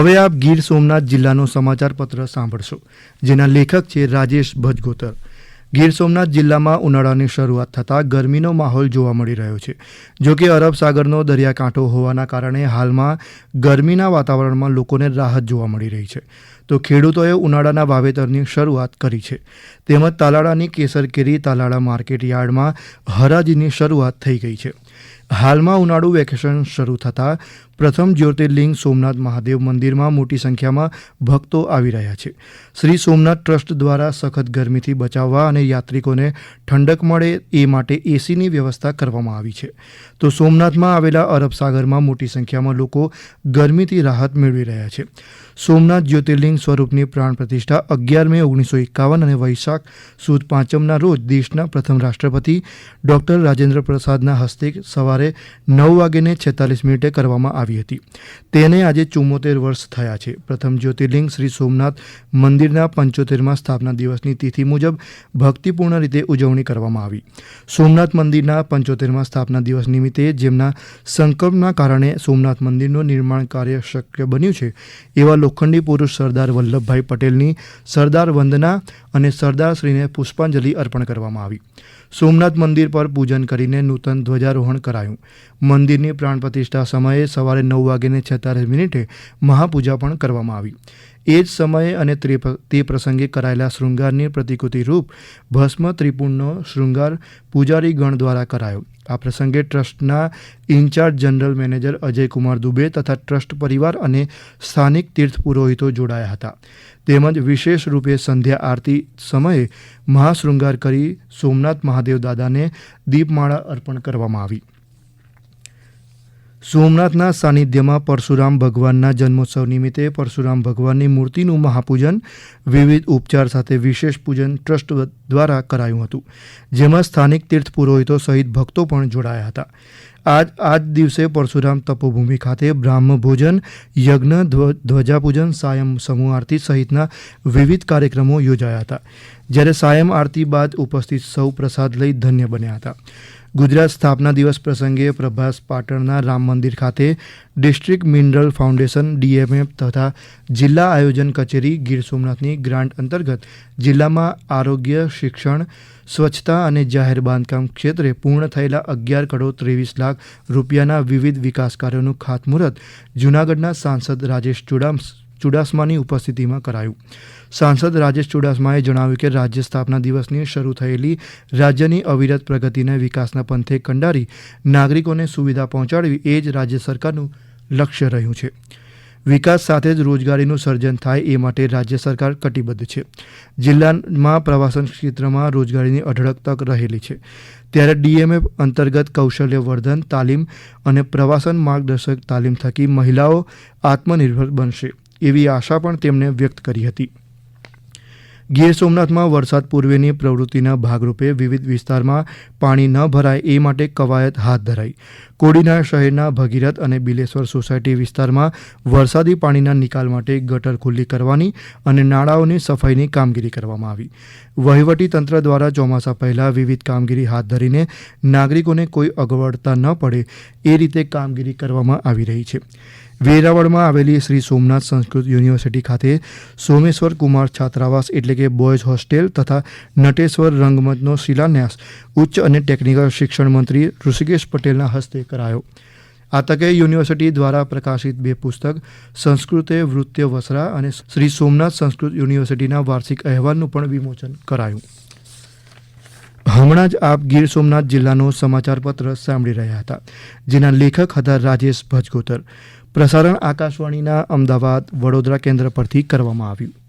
હવે આપ ગીર સોમનાથ જિલ્લાનો સમાચાર પત્ર સાંભળશો, જેના લેખક છે રાજેશ ભજગોતર. ગીર સોમનાથ જિલ્લામાં ઉનાળાની શરૂઆત થતાં ગરમીનો માહોલ જોવા મળી રહ્યો છે. જો કે અરબ સાગરનો દરિયાકાંઠો હોવાના કારણે હાલમાં ગરમીના વાતાવરણમાં લોકોને રાહત જોવા મળી રહી છે. તો ખેડૂતોએ ઉનાળાના વાવેતરની શરૂઆત કરી છે. તેમજ તાલાળાની કેસર કેરી તાલાળા માર્કેટ યાર્ડમાં હરાજીની શરૂઆત થઈ ગઈ છે. હાલમાં ઉનાળુ વેકેશન શરૂ થતાં પ્રથમ જ્યોતિર્લિંગ સોમનાથ મહાદેવ મંદિરમાં મોટી સંખ્યામાં ભક્તો આવી રહ્યા છે. શ્રી સોમનાથ ટ્રસ્ટ દ્વારા સખત ગરમીથી બચાવવા અને યાત્રિકોને ઠંડક મળે એ માટે એસીની વ્યવસ્થા કરવામાં આવી છે. તો સોમનાથમાં આવેલા અરબ સાગરમાં મોટી સંખ્યામાં લોકો ગરમીથી રાહત મેળવી રહ્યા છે. સોમનાથ જ્યોતિર્લિંગ સ્વરૂપની પ્રાણ પ્રતિષ્ઠા અગિયાર મે ઓગણીસો એકાવન અને વૈશાખ સુદ પાંચમના રોજ દેશના પ્રથમ રાષ્ટ્રપતિ ડોક્ટર રાજેન્દ્ર પ્રસાદના હસ્તે સવારે નવ વાગ્યે છેતાલીસ મિનિટે કરવામાં આવી હતી. તેને આજે ચુમ્મોતેર વર્ષ થયા છે. પ્રથમ જ્યોતિર્લિંગ શ્રી સોમનાથ મંદિરના પંચોતેરમાં સ્થાપના દિવસની તિથિ મુજબ ભક્તિપૂર્ણ રીતે ઉજવણી કરવામાં આવી. સોમનાથ મંદિરના પંચોતેરમાં સ્થાપના દિવસ નિમિત્તે જેમના સંકલ્પના કારણે સોમનાથ મંદિરનું નિર્માણ કાર્ય શક્ય બન્યું છે, એવા લોખંડી પુરુષ સરદાર વલ્લભભાઈ પટેલની સરદાર વંદના અને સરદારશ્રીને પુષ્પાંજલિ અર્પણ કરવામાં આવી. સોમનાથ મંદિર પર પૂજન કરીને નૂતન ધ્વજારોહણ કરાયું. મંદિરની પ્રાણ પ્રતિષ્ઠા સમયે સવારે નવ વાગ્યાને છેતાલીસ મિનિટે મહાપૂજા પણ કરવામાં આવી. એ જ સમયે અને તે પ્રસંગે કરાયેલા શૃંગારની પ્રતિકૃતિ રૂપ ભસ્મ ત્રિપુણનો શૃંગાર પૂજારી ગણ દ્વારા કરાયો. આ પ્રસંગે ટ્રસ્ટના incharge general manager Ajaykumar Dubey તથા ટ્રસ્ટ પરિવાર અને સ્થાનિક તીર્થ પુરોહિતો જોડાયા હતા. તેમજ વિશેષ રૂપે સંધ્યા આરતી સમયે મહાશૃંગાર કરી સોમનાથ મહાદેવ દાદાને દીપમાળા અર્પણ કરવામાં આવી. સોમનાથના સાનિધ્યમાં પરશુરામ ભગવાનના જન્મોત્સવ નિમિત્તે પરશુરામ ભગવાનની મૂર્તિનું મહાપૂજન, વિવિધ ઉપચાર સાથે વિશેષ પૂજન ટ્રસ્ટ દ્વારા કરાયું હતું, જેમાં સ્થાનિક તીર્થ પુરોહિતો સહિત ભક્તો પણ જોડાયા હતા. આજ આજ દિવસે પરશુરામ તપોભૂમિ ખાતે બ્રાહ્મ ભોજન, યજ્ઞ ધ્વજાપૂજન સાયમ સમૂહ આરતી સહિતના વિવિધ કાર્યક્રમો યોજાયા હતા, જ્યારે સાયમ આરતી બાદ ઉપસ્થિત સૌ પ્રસાદ લઈ ધન્ય બન્યા હતા. ગુજરાત સ્થાપના દિવસ પ્રસંગે પ્રભાસ પાટણના રામ મંદિર ખાતે ડિસ્ટ્રિક્ટ મિનરલ ફાઉન્ડેશન ડીએમએફ તથા જિલ્લા આયોજન કચેરી ગીર સોમનાથની ગ્રાન્ટ અંતર્ગત જિલ્લામાં આરોગ્ય, શિક્ષણ, સ્વચ્છતા અને જાહેર બાંધકામ ક્ષેત્રે પૂર્ણ થયેલા અગિયાર કરોડ ત્રેવીસ લાખ રૂપિયાના વિવિધ વિકાસ કાર્યોનું ખાતમુહૂર્ત જૂનાગઢના સાંસદ રાજેશ ચુડામ ચુડાસમાની ઉપસ્થિતિમાં કરાયું. સાંસદ રાજેશ ચુડાસમાએ જણાવ્યું કે રાજ્ય સ્થાપના દિવસની શરૂ થયેલી રાજ્યની અવિરત પ્રગતિને વિકાસના પંથે કંડારી નાગરિકોને સુવિધા પહોંચાડવી એ જ રાજ્ય સરકારનું લક્ષ્ય રહ્યું છે. વિકાસ સાથે જ રોજગારીનું સર્જન થાય એ માટે રાજ્ય સરકાર કટિબદ્ધ છે. જિલ્લામાં પ્રવાસન ક્ષેત્રમાં રોજગારીની અઢળક તક રહેલી છે. ત્યારે ડીએમએફ અંતર્ગત કૌશલ્ય વર્ધન તાલીમ અને પ્રવાસન માર્ગદર્શક તાલીમ થકી મહિલાઓ આત્મનિર્ભર બનશે. એવી આશા પણ તેમણે વ્યક્ત કરી હતી. ગીર સોમનાથમાં વરસાદ પૂર્વેની પ્રવૃત્તિના ભાગરૂપે વિવિધ વિસ્તારમાં પાણી ન ભરાય એ માટે કવાયત હાથ ધરાઈ. કોડીના શહેરના ભગીરથ અને બિલેશ્વર સોસાયટી વિસ્તારમાં વરસાદી પાણીના નિકાલ માટે ગટર ખુલ્લી કરવાની અને નાળાઓની સફાઈની કામગીરી કરવામાં આવી. વહીવટી તંત્ર દ્વારા ચોમાસા પહેલા વિવિધ કામગીરી હાથ ધરીને નાગરિકોને કોઈ અગવડતા ન પડે એ રીતે કામગીરી કરવામાં આવી રહી છે. વેરાવળમાં આવેલી શ્રી સોમનાથ સંસ્કૃત યુનિવર્સિટી ખાતે સોમેશ્વર કુમાર છાત્રાવાસ એટલે કે બોયઝ હોસ્ટેલ તથા નટેશ્વર રંગમંચનો શિલાન્યાસ ઉચ્ચ અને ટેકનિકલ શિક્ષણ મંત્રી ઋષિકેશ પટેલના હસ્તે કરાયો. આ તકે યુનિવર્સિટી દ્વારા પ્રકાશિત બે પુસ્તક, સંસ્કૃતે વૃત્ય વસરા અને શ્રી સોમનાથ સંસ્કૃત યુનિવર્સિટીના વાર્ષિક અહેવાલનું પણ વિમોચન કરાયું. હમણાં જ આપ ગીર સોમનાથ જિલ્લાનો સમાચારપત્ર સાંભળી રહ્યા હતા, જેના લેખક હતા રાજેશ ભજગોતર. પ્રસારણ આકાશવાણીના અમદાવાદ વડોદરા કેન્દ્ર પરથી કરવામાં આવ્યું.